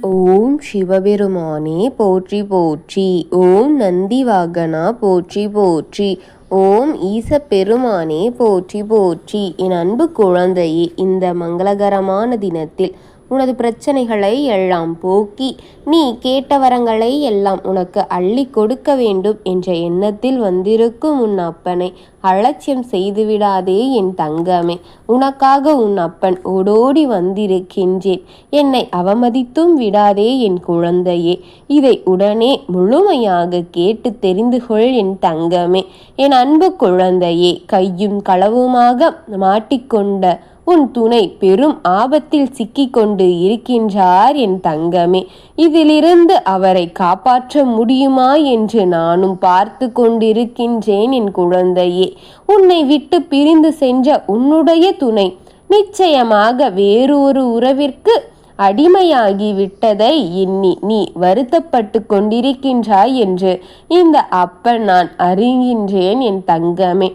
ஓம் சிவபெருமானே போற்றி போற்றி. ஓம் நந்திவாகனா போற்றி போற்றி. ஓம் ஈசப்பெருமானே போற்றி போற்றி. என் அன்பு குழந்தையே இந்த மங்களகரமான தினத்தில் உனது பிரச்சனைகளை எல்லாம் போக்கி நீ கேட்ட வரங்களை எல்லாம் உனக்கு அள்ளி கொடுக்க வேண்டும் என்ற எண்ணத்தில் வந்திருக்கும் உன் அப்பனை அலட்சியம் செய்துவிடாதே என் தங்கமே. உனக்காக உன் அப்பன் ஓடோடி வந்திருக்கின்றேன். என்னை அவமதித்தும் விடாதே என் குழந்தையே. இதை உடனே முழுமையாக கேட்டு தெரிந்து கொள் என் தங்கமே. என் அன்பு குழந்தையே கையும் களவுமாக மாட்டிக்கொண்ட உன் துணை பெரும் ஆபத்தில் சிக்கிக்கொண்டு இருக்கின்றார் என் தங்கமே. இதிலிருந்து அவரை காப்பாற்ற முடியுமா என்று நானும் பார்த்து கொண்டிருக்கின்றேன் என் குழந்தையே. உன்னை விட்டு பிரிந்து சென்ற உன்னுடைய துணை நிச்சயமாக வேறொரு உறவிற்கு அடிமையாகி விட்டதை எண்ணி நீ வருத்தப்பட்டு கொண்டிருக்கின்றாய் என்று இந்த அப்பன் நான் அறிகின்றேன் என் தங்கமே.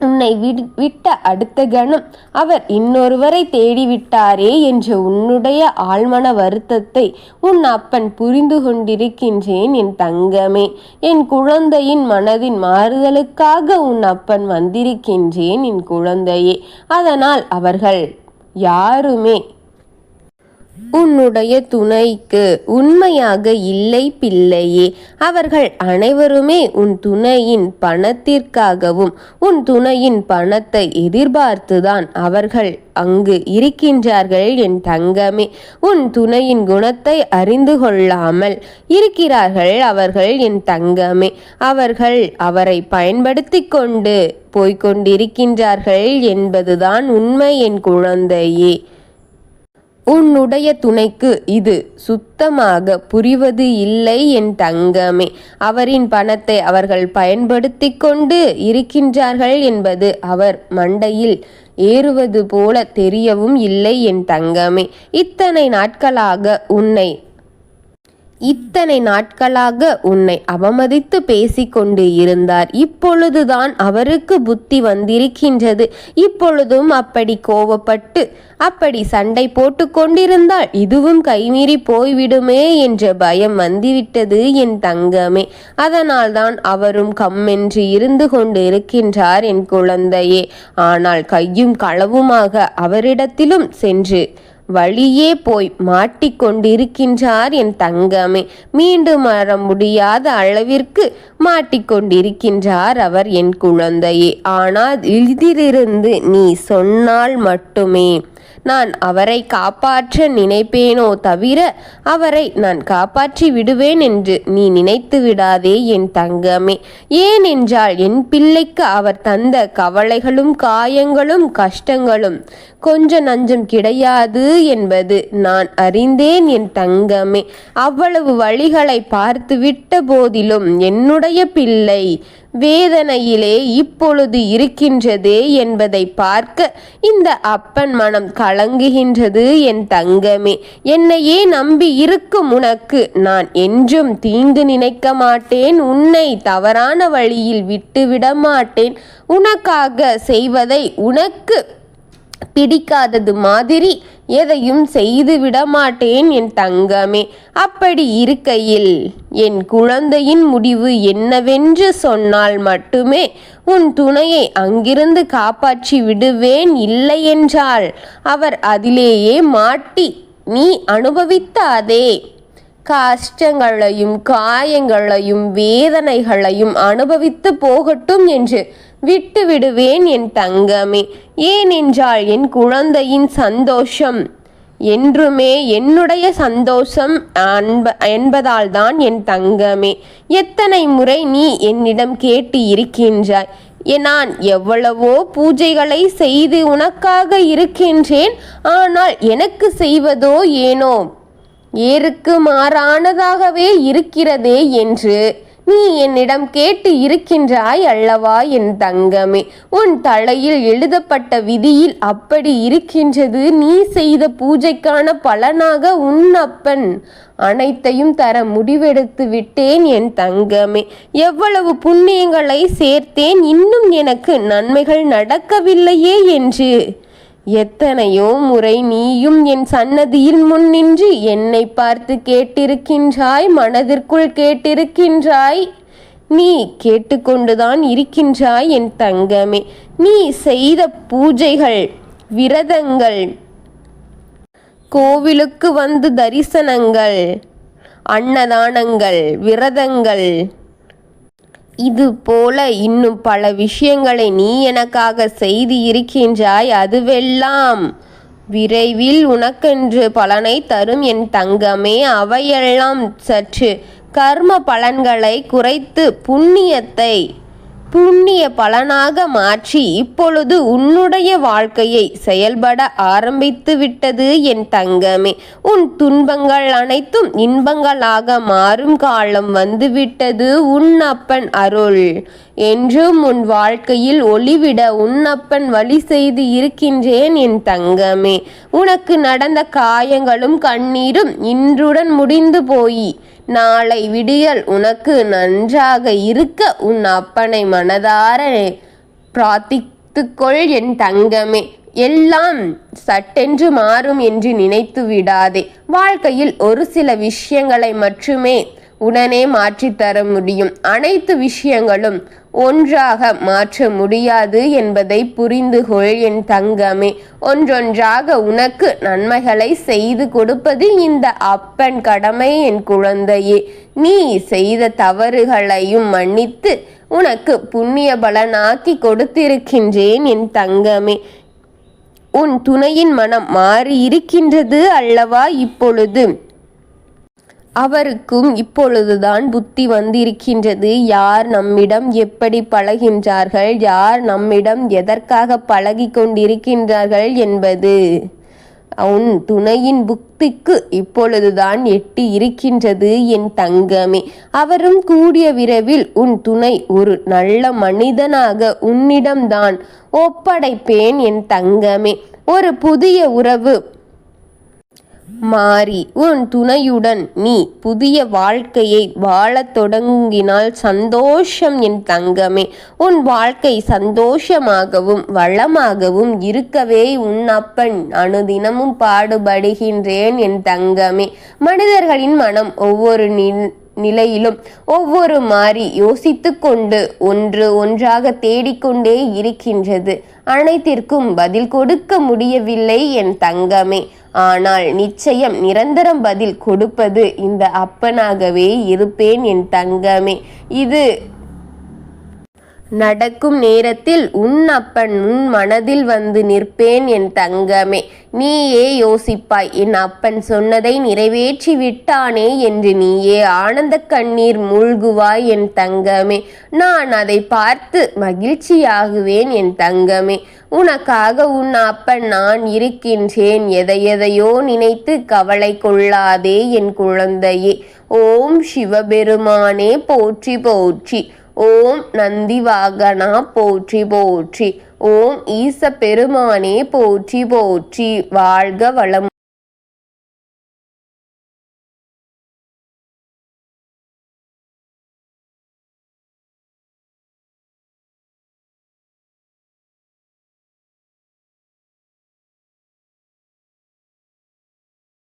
உன்னை விட்ட அடுத்த கணம் அவர் இன்னொருவரை தேடிவிட்டாரே என்ற உன்னுடைய ஆழ்மன வருத்தத்தை உன் அப்பன் புரிந்து கொண்டிருக்கின்றேன் என் தங்கமே. என் குழந்தையின் மனதின் மாறுதலுக்காக உன் அப்பன் வந்திருக்கின்றேன் என் குழந்தையே. அதனால் அவர்கள் யாருமே உன்னுடைய துணைக்கு உண்மையாக இல்லை பிள்ளையே. அவர்கள் அனைவருமே உன் துணையின் பணத்திற்காகவும் உன் துணையின் பணத்தை எதிர்பார்த்துதான் அவர்கள் அங்கு இருக்கின்றார்கள் என் தங்கமே. உன் துணையின் குணத்தை அறிந்து கொள்ளாமல் இருக்கிறார்கள் அவர்கள் என் தங்கமே. அவர்கள் அவரை பயன்படுத்தி கொண்டு போய்கொண்டிருக்கின்றார்கள் என்பதுதான் உண்மை என் குழந்தையே. உன்னுடைய துணைக்கு இது சுத்தமாக புரிவது இல்லை என் தங்கமே. அவரின் பணத்தை அவர்கள் பயன்படுத்தி கொண்டு இருக்கின்றார்கள் என்பது அவர் மண்டையில் ஏறுவது போல தெரியவும் இல்லை என் தங்கமே. இத்தனை நாட்களாக உன்னை இத்தனை நாட்களாக உன்னை அவமதித்து பேசிக்கொண்டு இருந்தார். இப்பொழுதுதான் அவருக்கு புத்தி வந்திருக்கின்றது. இப்பொழுதும் அப்படி கோவப்பட்டு அப்படி சண்டை போட்டு கொண்டிருந்தால் இதுவும் கைமீறி போய்விடுமே என்ற பயம் வந்துவிட்டது என் தங்கமே. அதனால்தான் அவரும் கம்மென்று இருந்து கொண்டு இருக்கின்றார் என் குழந்தையே. ஆனால் கையும் களவுமாக அவரிடத்திலும் சென்று வழியே போய் மாட்டிக்கொண்டிருக்கின்றார் என் தங்கமே. மீண்டும் வர முடியாத அளவிற்கு மாட்டிக்கொண்டிருக்கின்றார் அவர் என் குழந்தையே. ஆனால் இதிலிருந்து நீ சொன்னால் மட்டுமே. நான் அவரை காப்பாற்ற நினைப்பேனோ தவிர அவரை நான் காப்பாற்றி விடுவேன் என்று நீ நினைத்து விடாதே என் தங்கமே. ஏனென்றால் என் பிள்ளைக்கு அவர் தந்த கவலைகளும் காயங்களும் கஷ்டங்களும் கொஞ்ச நஞ்சம் கிடையாது என்பது நான் அறிந்தேன் என் தங்கமே. அவ்வளவு வழிகளை பார்த்து விட்ட போதிலும் என்னுடைய பிள்ளை வேதனையிலே இப்பொழுது இருக்கின்றதே என்பதை பார்க்க இந்த அப்பன் மனம் கலங்குகின்றது என் தங்கமே. என்னையே நம்பி இருக்கும் உனக்கு நான் என்றும் தீங்கு நினைக்க மாட்டேன். உன்னை தவறான வழியில் விட்டுவிட மாட்டேன். உனக்காக செய்வதை உனக்கு பிடிக்காதது மாதிரி எதையும் செய்து விடமாட்டேன் என் தங்கமே. அப்படி இருக்கையில் என் குழந்தையின் முடிவு என்னவென்று சொன்னால் மட்டுமே உன் துணையை அங்கிருந்து காப்பாற்றி விடுவேன் இல்லையென்றால் அவர் அதிலேயே மாட்டி நீ அனுபவித்தாதே. கஷ்டங்களையும் காயங்களையும் வேதனைகளையும் அனுபவித்து போகட்டும் என்று விட்டு விடுவேன் என் தங்கமே. ஏனென்றால் என் குழந்தையின் சந்தோஷம் என்றுமே என்னுடைய சந்தோஷம் அன்ப என்பதால் தான் என் தங்கமே. எத்தனை முறை நீ என்னிடம் கேட்டு இருக்கின்றாய்? நான் எவ்வளவோ பூஜைகளை செய்து உனக்காக இருக்கின்றேன் ஆனால் எனக்கு செய்வதோ ஏனோ? ஏருக்கு மாறானதாகவே இருக்கிறதே என்று. நீ என்னிடம் கேட்டு இருக்கின்றாய் அல்லவா என் தங்கமே. உன் தலையில் எழுதப்பட்ட விதியில் அப்படி இருக்கின்றது. நீ செய்த பூஜைக்கான பலனாக உன் அப்பன் அனைத்தையும் தர முடிவெடுத்து விட்டேன் என் தங்கமே. எவ்வளவு புண்ணியங்களை சேர்த்தேன். இன்னும் எனக்கு நன்மைகள் நடக்கவில்லையே என்று. எத்தனையோ முறை நீயும் என் சன்னதியில் முன் நின்று என்னை பார்த்து கேட்டிருக்கின்றாய் மனதிற்குள் கேட்டிருக்கின்றாய். நீ கேட்டுக்கொண்டுதான் இருக்கின்றாய் என் தங்கமே. நீ செய்த பூஜைகள் விரதங்கள் கோவிலுக்கு வந்து தரிசனங்கள் அன்னதானங்கள் விரதங்கள் இது போல இன்னும் பல விஷயங்களை நீ எனக்காக செய்து இருக்கின்றாய் அதுவெல்லாம் விரைவில் உனக்கென்று பலனை தரும் என் தங்கமே. அவையெல்லாம் சற்று கர்ம பலன்களை குறைத்து புண்ணியத்தை புண்ணிய பலனாக மாற்றி இப்பொழுது உன்னுடைய வாழ்க்கையை செயல்பட ஆரம்பித்து விட்டது என் தங்கமே. உன் துன்பங்கள் அனைத்தும் இன்பங்களாக மாறும் காலம் வந்துவிட்டது உன் அப்பன் அருள். என்றும் உன் வாழ்க்கையில் ஒளிவிட உன்னப்பன் வழி செய்து இருக்கின்றேன் என் தங்கமே. உனக்கு நடந்த காயங்களும் கண்ணீரும் இன்றுடன் முடிந்து போய். நாளை விடியல் உனக்கு நன்றாக இருக்க உன் அப்பனை மனதார பிரார்த்தித்துக்கொள் என் தங்கமே. எல்லாம் சட்டென்று மாறும் என்று நினைத்து விடாதே. வாழ்க்கையில் ஒரு சில விஷயங்களை மட்டுமே உடனே மாற்றித்தர முடியும். அனைத்து விஷயங்களும் ஒன்றாக மாற்ற முடியாது என்பதை புரிந்து கொள் என் தங்கமே. ஒன்றொன்றாக உனக்கு நன்மைகளை செய்து கொடுப்பது இந்த அப்பன் கடமை என் குழந்தையே. நீ செய்த தவறுகளையும் மன்னித்து உனக்கு புண்ணிய பலனாக்கி கொடுத்திருக்கின்றேன் என் தங்கமே. உன் துணையின் மனம் மாறி இருக்கின்றது அல்லவா இப்பொழுது? அவருக்கும் இப்பொழுதுதான் புத்தி வந்திருக்கின்றது. யார் நம்மிடம் எப்படி பழகின்றார்கள்? யார் நம்மிடம் எதற்காக பழகி கொண்டிருக்கின்றார்கள் என்பது. உன் துணையின் புத்திக்கு இப்பொழுதுதான் எட்டி இருக்கின்றது என் தங்கமே. அவரும் கூடிய விரைவில் உன் துணை ஒரு நல்ல மனிதனாக உன்னிடம்தான் ஒப்படைப்பேன் என் தங்கமே. ஒரு புதிய உறவு மாறி உன் துணையுடன் நீ புதிய வாழ்க்கையை வாழத் தொடங்கினால் சந்தோஷம் என் தங்கமே. உன் வாழ்க்கை சந்தோஷமாகவும் வளமாகவும் இருக்கவே உன் அப்பன் அனுதினமும் பாடுபடுகின்றேன் என் தங்கமே. மனிதர்களின் மனம் ஒவ்வொரு நிலையிலும் ஒவ்வொரு மாறி யோசித்து கொண்டு ஒன்று ஒன்றாக தேடிக்கொண்டே இருக்கின்றது. அனைத்திற்கும் பதில் கொடுக்க முடியவில்லை என் தங்கமே. ஆனால் நிச்சயம் நிரந்தரம் பதில் கொடுப்பது இந்த அப்பனாகவே இருப்பேன் என் தங்கமே. இது நடக்கும் நேரத்தில் உன் அப்பன் உன் மனதில் வந்து நிற்பேன் என் தங்கமே. நீயே யோசிப்பாய் என் அப்பன் சொன்னதை நிறைவேற்றி விட்டானே என்று நீயே ஆனந்த கண்ணீர் மூழ்குவாய் என் தங்கமே. நான் அதை பார்த்து மகிழ்ச்சியாகுவேன் என் தங்கமே. உனக்காக உன் அப்பன் நான் இருக்கின்றேன். எதை எதையோ நினைத்து கவலை கொள்ளாதே என் குழந்தையே. ஓம் சிவபெருமானே போற்றி போற்றி. ஓம் நந்திவாகனா போற்றி போற்றி. ஓம் ஈச பெருமானே போற்றி போற்றி. வாழ்க வளம்